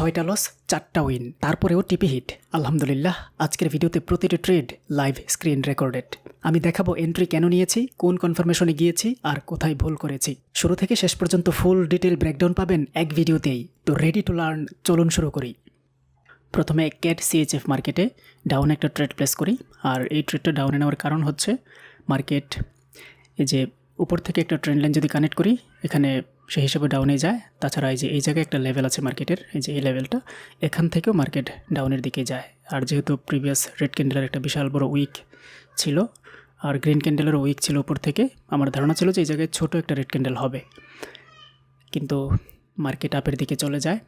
ছয়টা লস চারটা উইন তারপরেও টিপি হিট আলহামদুলিল্লাহ, আজকের ভিডিওতে প্রতিটি ট্রেড লাইভ স্ক্রিন রেকর্ডেড আমি দেখাবো এন্ট্রি কেন নিয়েছি, কোন কনফার্মেশনে গিয়েছি, আর কোথায় ভুল করেছি। শুরু থেকে শেষ পর্যন্ত ফুল ডিটেল ব্রেকডাউন পাবেন এক ভিডিওতেই তো রেডি টু লার্ন চলুন শুরু করি। প্রথমে ক্যাট সিএইচএফ মার্কেটে ডাউন একটা ট্রেড প্লেস করি। আর এই ট্রেডটা ডাউনে নেওয়ার কারণ হচ্ছে মার্কেট এই যে উপর থেকে একটা ট্রেন্ড লাইন যদি কানেক্ট করি, এখানে সেই হিসাবে ডাউনে যায়। তাছাড়া এই যে, এই জায়গায় একটা লেভেল আছে মার্কেটের এই যে, এই লেভেলটা এখান থেকেও মার্কেট ডাউনের দিকে যায়। আর যেহেতু প্রিভিয়াস রেড ক্যান্ডেলের একটা বিশাল বড় উইক ছিল, আর গ্রিন ক্যান্ডেলেরও উইক ছিল উপর থেকে, আমার ধারণা ছিল যে এই জায়গায় ছোটো একটা রেড ক্যান্ডেল হবে। কিন্তু মার্কেট আপের দিকে চলে যায়।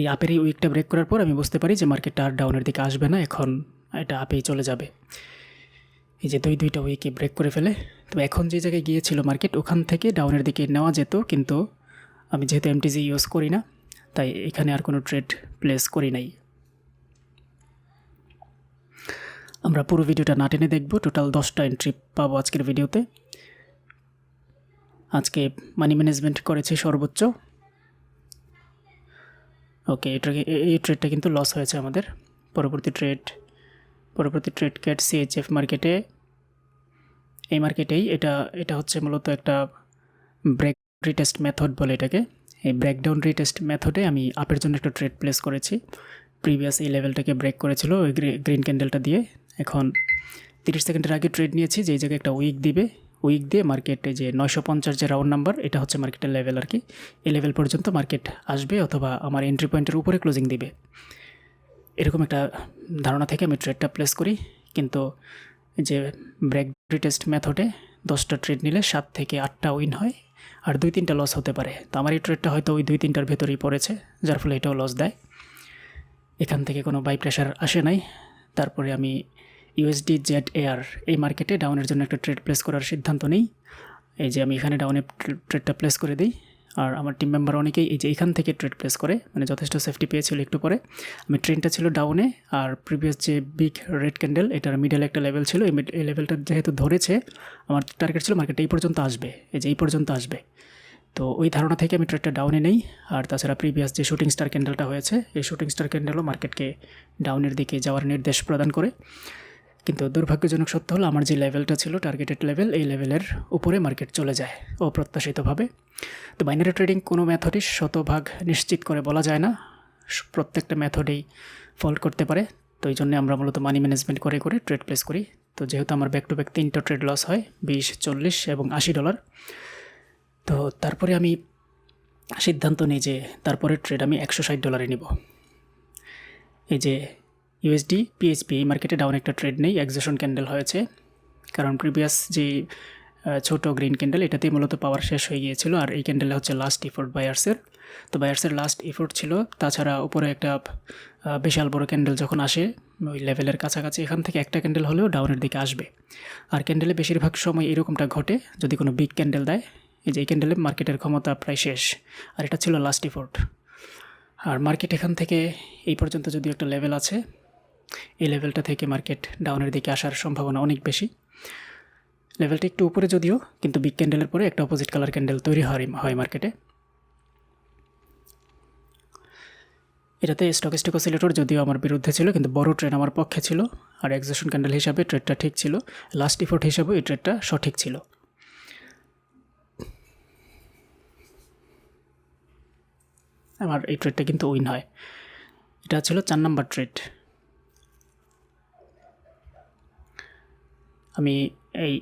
এই আপের এই উইকটা ব্রেক করার পর আমি বুঝতে পারি যে মার্কেটটা আর ডাউনের দিকে আসবে না, এখন এটা আপেই চলে যাবে। এই যে দুই দুইটা উইকে ব্রেক করে ফেলে। তবে এখন যে জায়গায় গিয়েছিল মার্কেট ওখান থেকে ডাউনের দিকে নেওয়া যেত, কিন্তু আমি যেহেতু এমটিজি ইউজ করি না, তাই এখানে আর কোনো ট্রেড প্লেস করি নাই। আমরা পুরো ভিডিওটা না টেনে দেখব টোটাল দশটা এন্ট্রি পাবো আজকের ভিডিওতে আজকে মানি ম্যানেজমেন্ট করেছে সর্বোচ্চ। ওকে এটাকে এই ট্রেডটা কিন্তু লস হয়েছে আমাদের। পরবর্তী ট্রেড পরবর্তী ট্রেড ক্যাট সিএইচএফ মার্কেটে এই মার্কেটেই এটা এটা হচ্ছে মূলত একটা ব্রেক রিটেস্ট মেথড বলে এটাকে। এই ব্রেকডাউন রিটেস্ট মেথডে আমি আপের জন্য একটা ট্রেড প্লেস করেছি। প্রিভিয়াস এই লেভেলটাকে ব্রেক করেছিল ওই গ্রিন ক্যান্ডেলটা দিয়ে। এখন তিরিশ সেকেন্ডের আগে ট্রেড নিয়েছি যে জায়গায় একটা উইক দিবে উইক দিয়ে মার্কেটে যে নয়শো পঞ্চাশ যে রাউন্ড নাম্বার এটা হচ্ছে মার্কেটের লেভেল আর কি। এই লেভেল পর্যন্ত মার্কেট আসবে অথবা আমার এন্ট্রি পয়েন্টের উপরে ক্লোজিং দিবে। এরকম একটা ধারণা থেকে আমি ট্রেডটা প্লেস করি। কিন্তু যে ব্রেক রিটেস্ট মেথডে দশটা ট্রেড নিলে সাত থেকে আটটা উইন হয় আর দুই তিনটা লস হতে পারে। তো আমার এই ট্রেডটা হয়তো ওই দুই তিনটার ভেতরেই পড়েছে, যার ফলে এটাও লস দেয়। এখান থেকে কোনো বাই প্রেশার আসে নাই। তারপরে আমি ইউএসডি জেড এয়ার এই মার্কেটে ডাউনের জন্য একটা ট্রেড প্লেস করার সিদ্ধান্ত নেই। এই যে আমি এখানে ডাউনে ট্রেডটা প্লেস করে দিই। আর আমার টিম মেম্বার অনেকেই এই যে এখান থেকে ট্রেড প্লেস করে মানে যথেষ্ট সেফটি পেয়েছিল একটু পরে। আমি ট্রেনটা ছিল ডাউনে আর প্রিভিয়াস যে বিগ রেড ক্যান্ডেল এটার মিডল একটা লেভেল ছিল, এই লেভেলটা যেহেতু ধরেছে, আমার টার্গেট ছিল মার্কেট এই পর্যন্ত আসবে, এই যে এই পর্যন্ত আসবে। তো ওই ধারণা থেকে আমি ট্রেডটা ডাউনে নেই, আর তাছাড়া প্রিভিয়াস যে শুটিং স্টার ক্যান্ডেলটা হয়েছে, এই শুটিং স্টার ক্যান্ডেলও মার্কেটকে ডাউনের দিকে যাওয়ার নির্দেশ প্রদান করে। কিন্তু দুর্ভাগ্যজনক সত্য হলো আমার যে লেভেলটা ছিল টার্গেটেড লেভেল এই লেভেলের উপরে মার্কেট চলে যায় অপ্রত্যাশিতভাবে। তো বাইনারি ট্রেডিং কোনো মেথডই শতভাগ নিশ্চিত করে বলা যায় না। প্রত্যেকটা মেথডেই ফল্ট করতে পারে। তো এই জন্য আমরা মূলত মানি ম্যানেজমেন্ট করে করে ট্রেড প্লেস করি। তো যেহেতু আমার ব্যাক টু ব্যাক তিনটা ট্রেড লস হয়, বিশ, চল্লিশ এবং আশি ডলার তো তারপরে আমি সিদ্ধান্ত নিই যে তারপরে ট্রেড আমি একশো ষাট ডলারে নিব। এই যে ইউএসডি পিএইচপি এই মার্কেটে ডাউন একটা ট্রেড নেই এক্সেশন ক্যান্ডেল হয়েছে। কারণ প্রিভিয়াস যে ছোট গ্রিন ক্যান্ডেল এটাতেই মূলত পাওয়ার শেষ হয়ে গিয়েছিল। আর এই ক্যান্ডেল হচ্ছে লাস্ট ইফোর্ট বায়ার্সের তো বায়ার্সের লাস্ট ইফোর্ট ছিল। তাছাড়া উপরে একটা বিশাল বড় ক্যান্ডেল যখন আসে, ওই লেভেলের কাছাকাছি, এখান থেকে একটা ক্যান্ডেল হলেও ডাউনের দিকে আসবে। আর ক্যান্ডেলে বেশিরভাগ সময় এরকমটা ঘটে, যদি কোনো বিগ ক্যান্ডেল দেয়, এই যে এই ক্যান্ডেলে মার্কেটের ক্ষমতা প্রায় শেষ। আর এটা ছিল লাস্ট ইফোর্ট আর মার্কেট এখান থেকে এই পর্যন্ত যদি একটা লেভেল আছে এই লেভেলটা থেকে মার্কেট ডাউনের দিকে আসার সম্ভাবনা অনেক বেশি। লেভেলটা একটু উপরে যদিও, কিন্তু বিগ ক্যান্ডেলের পরে একটা অপোজিট কালার ক্যান্ডেল তৈরি হয় মার্কেটে এটাতে স্টক অসিলেটর যদিও আমার বিরুদ্ধে ছিল, কিন্তু বড় ট্রেড আমার পক্ষে ছিল, আর এক্সেশন ক্যান্ডেল হিসাবে ট্রেডটা ঠিক ছিল। লাস্ট ইফোর্ট হিসাবে এই ট্রেডটা সঠিক ছিল। আমার এই ট্রেডটা কিন্তু উইন হয়। এটা ছিল চার নাম্বার ট্রেড আমি এই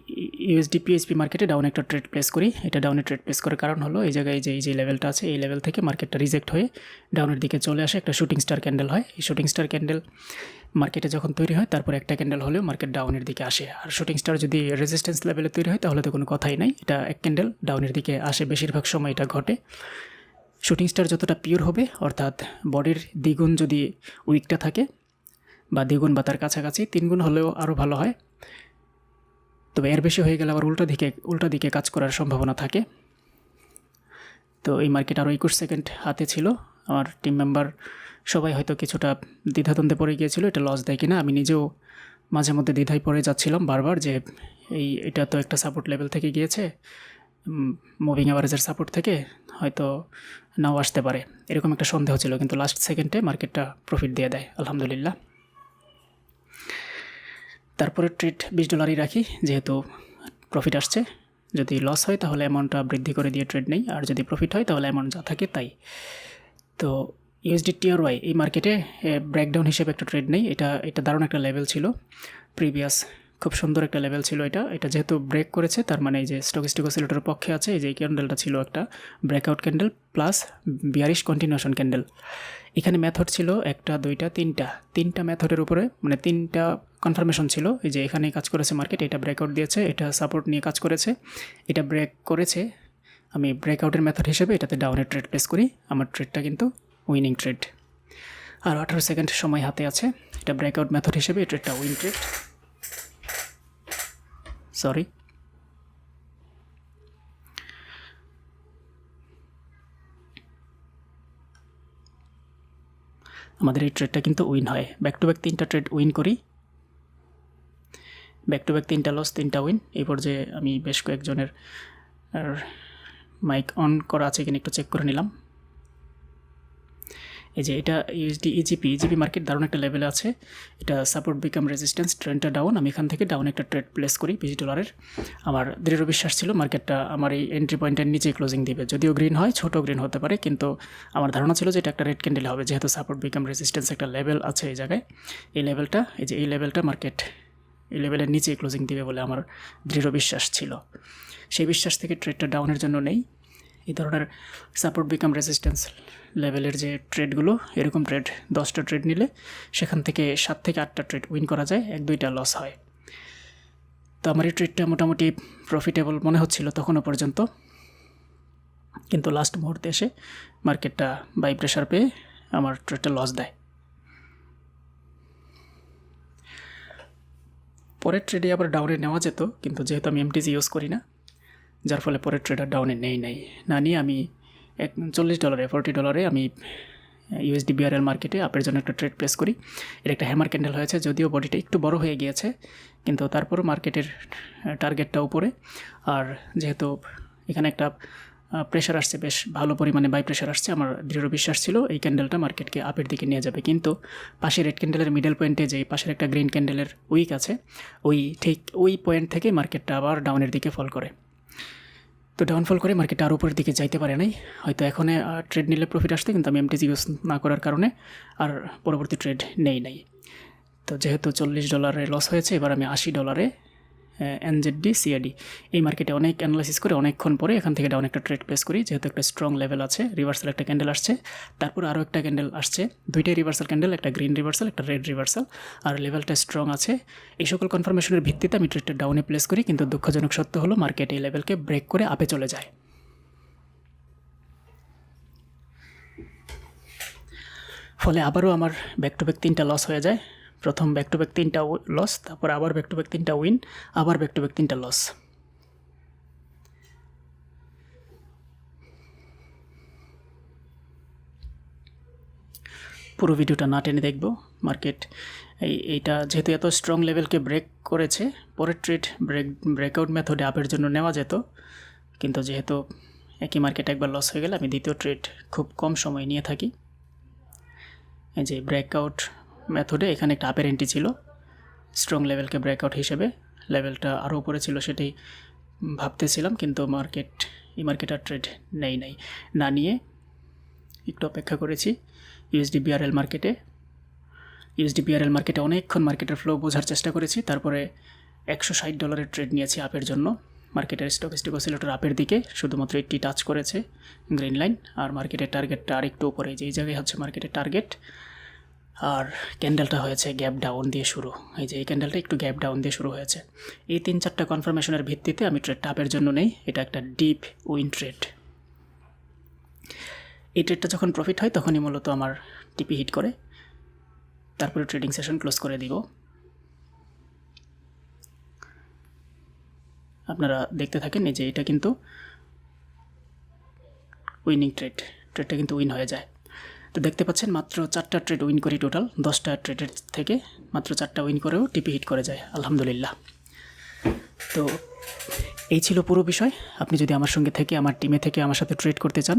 ইউএসডি পিএইচপি মার্কেটে ডাউন একটা ট্রেড প্লেস করি। এটা ডাউনে ট্রেড প্লেস করার কারণ হলো, এই জায়গায় যে এই যে লেভেলটা আছে, এই লেভেল থেকে মার্কেটটা রিজেক্ট হয়ে ডাউনের দিকে চলে আসে। একটা শুটিং স্টার ক্যান্ডেল হয়। এই শুটিং স্টার ক্যান্ডেল মার্কেটে যখন তৈরি হয়, তারপর একটা ক্যান্ডেল হলেও মার্কেট ডাউনের দিকে আসে। আর শুটিং স্টার যদি রেজিস্ট্যান্স লেভেলে তৈরি হয়, তাহলে তো কোনো কথাই নাই। এটা এক ক্যান্ডেল ডাউনের দিকে আসে বেশিরভাগ সময়, এটা ঘটে। শুটিং স্টার যতটা পিওর হবে, অর্থাৎ বডির দ্বিগুণ যদি উইকটা থাকে বা দ্বিগুণ বা তার কাছাকাছি, তিনগুণ হলেও আরও ভালো হয়। তবে এর বেশি হয়ে গেলে আবার উল্টা দিকে উল্টা দিকে কাজ করার সম্ভাবনা থাকে। তো এই মার্কেট আরও একুশ সেকেন্ড হাতে ছিল। আমার টিম মেম্বার সবাই হয়তো কিছুটা দ্বিধাদ্বন্দ্বে পড়ে গিয়েছিল, এটা লস দেয় কিনা আমি নিজেও মাঝে মধ্যে দ্বিধায় পড়ে যাচ্ছিলাম বারবার যে এই, এটা তো একটা সাপোর্ট লেভেল থেকে গিয়েছে। মুভিং অ্যাভারেজের সাপোর্ট থেকে হয়তো নাও আসতে পারে। এরকম একটা সন্দেহ ছিল, কিন্তু লাস্ট সেকেন্ডে মার্কেটটা প্রফিট দিয়ে দেয়, আলহামদুলিল্লাহ। তারপরে ট্রেড বিশ ডলারই রাখি, যেহেতু প্রফিট আসছে। যদি লস হয়, তাহলে অ্যামাউন্টটা বৃদ্ধি করে দিয়ে ট্রেড নেই। আর যদি প্রফিট হয়, তাহলে অ্যামাউন্ট যা থাকে তাই। তো ইউএসডি টিআর ওয়াই এই মার্কেটে ব্রেকডাউন হিসেবে একটা ট্রেড নেই। এটা এটা দারুণ একটা লেভেল ছিল। প্রিভিয়াস খুব সুন্দর একটা লেভেল ছিল এটা। এটা যেহেতু ব্রেক করেছে, তার মানে এই যে স্টকিস্টিক অসিলেটরের পক্ষে আছে, এই যে ক্যান্ডেলটা ছিল একটা breakout candle plus bearish continuation candle এখানে মেথড ছিল একটা, দুইটা, তিনটা। তিনটা মেথডের উপরে মানে তিনটা কনফার্মেশন ছিল, এই যে এখানে কাজ করেছে মার্কেট এটা ব্রেকআউট দিয়েছে, এটা সাপোর্ট নিয়ে কাজ করেছে। এটা ব্রেক করেছে, আমি ব্রেকআউটের মেথড হিসেবে এটাতে ডাউনের ট্রেড প্লেস করি, আমার ট্রেডটা কিন্তু উইনিং ট্রেড আর আঠারো সেকেন্ড সময় হাতে আছে, এটা ব্রেকআউট মেথড হিসেবে ট্রেডটা উইন ট্রেড সরি আমাদের এই ট্রেডটা কিন্তু উইন হয়। ব্যাক টু ব্যাক তিনটা ট্রেড উইন করি। ব্যাক টু ব্যাক তিনটা লস তিনটা উইন এই পর্যায়ে আমি বেশ কয়েকজনের মাইক অন করা আছে কিনা একটু চেক করে নিলাম। এই যে এটা ইউএসডি ইজিপি ইজিপি মার্কেট দারুণ একটা লেভেলে আছে। এটা সাপোর্ট বিকাম রেজিস্ট্যান্স ট্রেন্ডটা ডাউন আমি এখান থেকে ডাউন একটা ট্রেড প্লেস করি বিশ ডলারের আমার দৃঢ় বিশ্বাস ছিল মার্কেটটা আমার এই এন্ট্রি পয়েন্টের নিচে ক্লোজিং দিবে। যদিও গ্রিন হয় ছোটো গ্রিন হতে পারে, কিন্তু আমার ধারণা ছিল যে এটা একটা রেড ক্যান্ডেল হবে, যেহেতু সাপোর্ট বিকাম রেজিস্ট্যান্স একটা লেভেল আছে এই জায়গায়। এই লেভেলটা এই যে এই লেভেলটা মার্কেট এই লেভেলের নিচে ক্লোজিং দিবে বলে আমার দৃঢ় বিশ্বাস ছিল। সেই বিশ্বাস থেকে ট্রেডটা ডাউনের জন্য নেই। এই ধরনের সাপোর্ট বিকাম রেজিস্ট্যান্স লেভেলের যে ট্রেডগুলো এরকম ট্রেড দশটা ট্রেড নিলে সেখান থেকে সাত থেকে আটটা ট্রেড উইন করা যায়, এক দুইটা লস হয়। তো আমার এই ট্রেডটা মোটামুটি প্রফিটেবল মনে হচ্ছিল তখনও পর্যন্ত। কিন্তু লাস্ট মুহূর্তে এসে মার্কেটটা বাই প্রেশার পেয়ে আমার ট্রেডটা লস দেয়। পরের ট্রেডে আবার ডাউনে নেওয়া যেত, কিন্তু যেহেতু আমি এমটিজি ইউজ করি না যার ফলে পরের ট্রেডার ডাউনে নেই নাই। না নিয়ে আমি এক চল্লিশ ডলারে ফোরটি ডলারে আমি ইউএসডি বিআরএল মার্কেটে আপের জন্য একটা ট্রেড প্লেস করি। এর একটা হ্যামার ক্যান্ডেল হয়েছে, যদিও বডিটা একটু বড় হয়ে গিয়েছে, কিন্তু তারপরও মার্কেটের টার্গেটটা উপরে। আর যেহেতু এখানে একটা প্রেশার আসছে, বেশ ভালো পরিমাণে বাই প্রেশার আসছে, আমার দৃঢ় বিশ্বাস ছিল এই ক্যান্ডেলটা মার্কেটকে আপের দিকে নিয়ে যাবে। কিন্তু পাশে রেড ক্যান্ডেলের মিডল পয়েন্টে যে পাশের একটা গ্রিন ক্যান্ডেলের উইক আছে, ওই ঠিক ওই পয়েন্ট থেকে মার্কেটটা আবার ডাউনের দিকে ফল করে। তো ডাউনফল করে মার্কেট আরও উপরের দিকে যাইতে পারে নাই। হয়তো এখন ট্রেড নিলে প্রফিট আসতে, কিন্তু আমি এমটিজি ইউজ না করার কারণে আর পরবর্তী ট্রেড নেই নাই। তো যেহেতু চল্লিশ ডলারে লস হয়েছে, এবার আমি আশি ডলারে এনজেডডি সিআডি এই মার্কেটে অনেক অ্যানালাইসিস করে অনেকক্ষণ পরে এখান থেকে ডাউন একটা ট্রেড প্লেস করি, যেহেতু একটা স্ট্রং লেভেল আছে রিভার্সাল একটা ক্যান্ডেল আসছে, তারপর আরও একটা ক্যান্ডেল আসছে, দুইটাই রিভার্সাল ক্যান্ডেল একটা গ্রিন রিভার্সাল একটা রেড রিভার্সাল আর লেভেলটা স্ট্রং আছে। এই সকল কনফার্মেশনের ভিত্তিতে আমি ট্রেডটা ডাউনে প্লেস করি, কিন্তু দুঃখজনক সত্য হলো মার্কেট এই লেভেলকে ব্রেক করে আপে চলে যায়। ফলে আবারও আমার ব্যাক টু ব্যাক তিনটা লস হয়ে যায়। প্রথম ব্যাক টু ব্যাক তিনটা লস তারপর আবার ব্যাক টু ব্যাক তিনটা উইন আবার ব্যাক টু ব্যাক তিনটা লস পুরো ভিডিওটা না টেনে দেখব মার্কেট এই, এইটা যেহেতু এত স্ট্রং লেভেলকে ব্রেক করেছে, পরের ট্রেড ব্রেক ব্রেকআউট মেথডে আপের জন্য নেওয়া যেত, কিন্তু যেহেতু একই মার্কেট একবার লস হয়ে গেলে, আমি দ্বিতীয় ট্রেড খুব কম সময় নিয়ে থাকি। এই যে ব্রেকআউট মেথডে এখানে একটা আপের এন্ট্রি ছিল স্ট্রং লেভেলকে ব্রেকআউট হিসেবে। লেভেলটা আরও উপরে ছিল সেটাই ভাবতেছিলাম, কিন্তু মার্কেট এই মার্কেট আর ট্রেড নেই নাই। না নিয়ে একটু অপেক্ষা করেছি ইউএসডি বিআরএল মার্কেটে ইউএসডি বিআরএল মার্কেটে অনেকক্ষণ মার্কেটের ফ্লো বোঝার চেষ্টা করেছি, তারপরে একশো ষাট ডলারের ট্রেড নিয়েছি আপের জন্য। মার্কেটের স্টক স্টিক অসিলেটর আপের দিকে শুধুমাত্র একটি টাচ করেছে গ্রিন লাইন আর মার্কেটের টার্গেটটা আরেকটু উপরে, যেই জায়গায় হচ্ছে মার্কেটের টার্গেট আর ক্যান্ডেলটা হয়েছে গ্যাপ ডাউন দিয়ে শুরু। এই যে এই ক্যান্ডেলটা একটু গ্যাপ ডাউন দিয়ে শুরু হয়েছে। এই তিন চারটা কনফার্মেশনের ভিত্তিতে আমি ট্রেড টাপের জন্য নেই। এটা একটা ডিপ উইন ট্রেড এই ট্রেডটা যখন প্রফিট হয়, তখনই মূলত আমার টিপি হিট করে। তারপরে ট্রেডিং সেশন ক্লোজ করে দিব। আপনারা দেখতে থাকেন যে এটা কিন্তু উইনিং ট্রেড ট্রেডটা কিন্তু উইন হয়ে যায়। তো দেখতে পাচ্ছেন মাত্র চারটা ট্রেড উইন করি টোটাল দশটা ট্রেডের থেকে মাত্র চারটা উইন করেও টিপি হিট করে যায়, আলহামদুলিল্লাহ। তো এই ছিল পুরো বিষয়। আপনি যদি আমার সঙ্গে থেকে, আমার টিমে থেকে আমার সাথে ট্রেড করতে চান,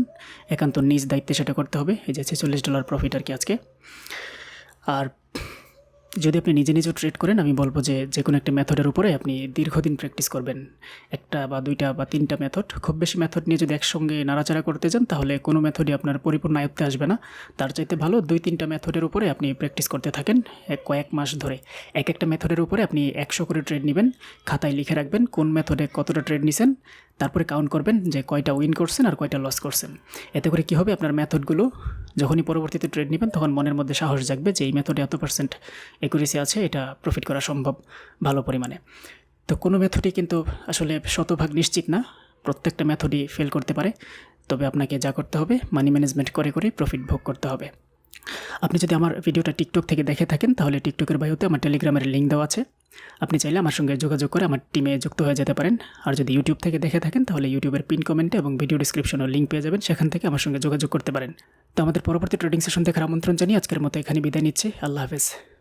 একান্ত নিজ দায়িত্বে সেটা করতে হবে। এই যে ছেচল্লিশ ডলার প্রফিট আর কি আজকে। আর যদি আপনি নিজে নিজেও ট্রেড করেন, আমি বলব যে যে কোনো একটা মেথডের উপরে আপনি দীর্ঘদিন প্র্যাকটিস করবেন। একটা বা দুইটা বা তিনটা মেথড খুব বেশি মেথড নিয়ে যদি একসঙ্গে নাড়াচাড়া করতে যান, তাহলে কোনো মেথডই আপনার পরিপূর্ণ আয়ত্তে আসবে না। তার চাইতে ভালো দুই তিনটা মেথডের উপরে আপনি প্র্যাকটিস করতে থাকেন কয়েক মাস ধরে। এক একটা মেথডের উপরে আপনি একশো করে ট্রেড নেবেন, খাতায় লিখে রাখবেন কোন মেথডে কতটা ট্রেড নিছেন, তারপরে কাউন্ট করবেন যে কয়টা উইন করছেন আর কয়টা লস করছেন। এতে করে কী হবে? আপনার মেথডগুলো যখনই পরবর্তীতে ট্রেড নেবেন, তখন মনের মধ্যে সাহস জাগবে যে এই মেথডে এত পার্সেন্ট একুরেসি আছে, এটা প্রফিট করা সম্ভব ভালো পরিমাণে। তো কোনো মেথডই কিন্তু আসলে শতভাগ নিশ্চিত না, প্রত্যেকটা মেথডই ফেল করতে পারে। তবে আপনাকে যা করতে হবে মানি ম্যানেজমেন্ট করে করে প্রফিট ভোগ করতে হবে। আপনি যদি আমার ভিডিওটা টিকটক থেকে দেখে থাকেন, তাহলে টিকটকের বায়ুতে আমার টেলিগ্রামের লিঙ্ক দেওয়া আছে। আপনি চাইলে আমার সঙ্গে যোগাযোগ করে আমার টিমে যুক্ত হয়ে যেতে পারেন। আর যদি ইউটিউব থেকে দেখে থাকেন, তাহলে ইউটিউবের পিন কমেন্টে এবং ভিডিও ডিসক্রিপশনের লিঙ্ক পেয়ে যাবেন। সেখান থেকে আমার সঙ্গে যোগাযোগ করতে পারেন। তো আমাদের পরবর্তী ট্রেডিং সেশন দেখার আমন্ত্রণ জানিয়ে আজকের মতো এখানে বিদায় নিচ্ছি। আল্লাহ হাফেজ।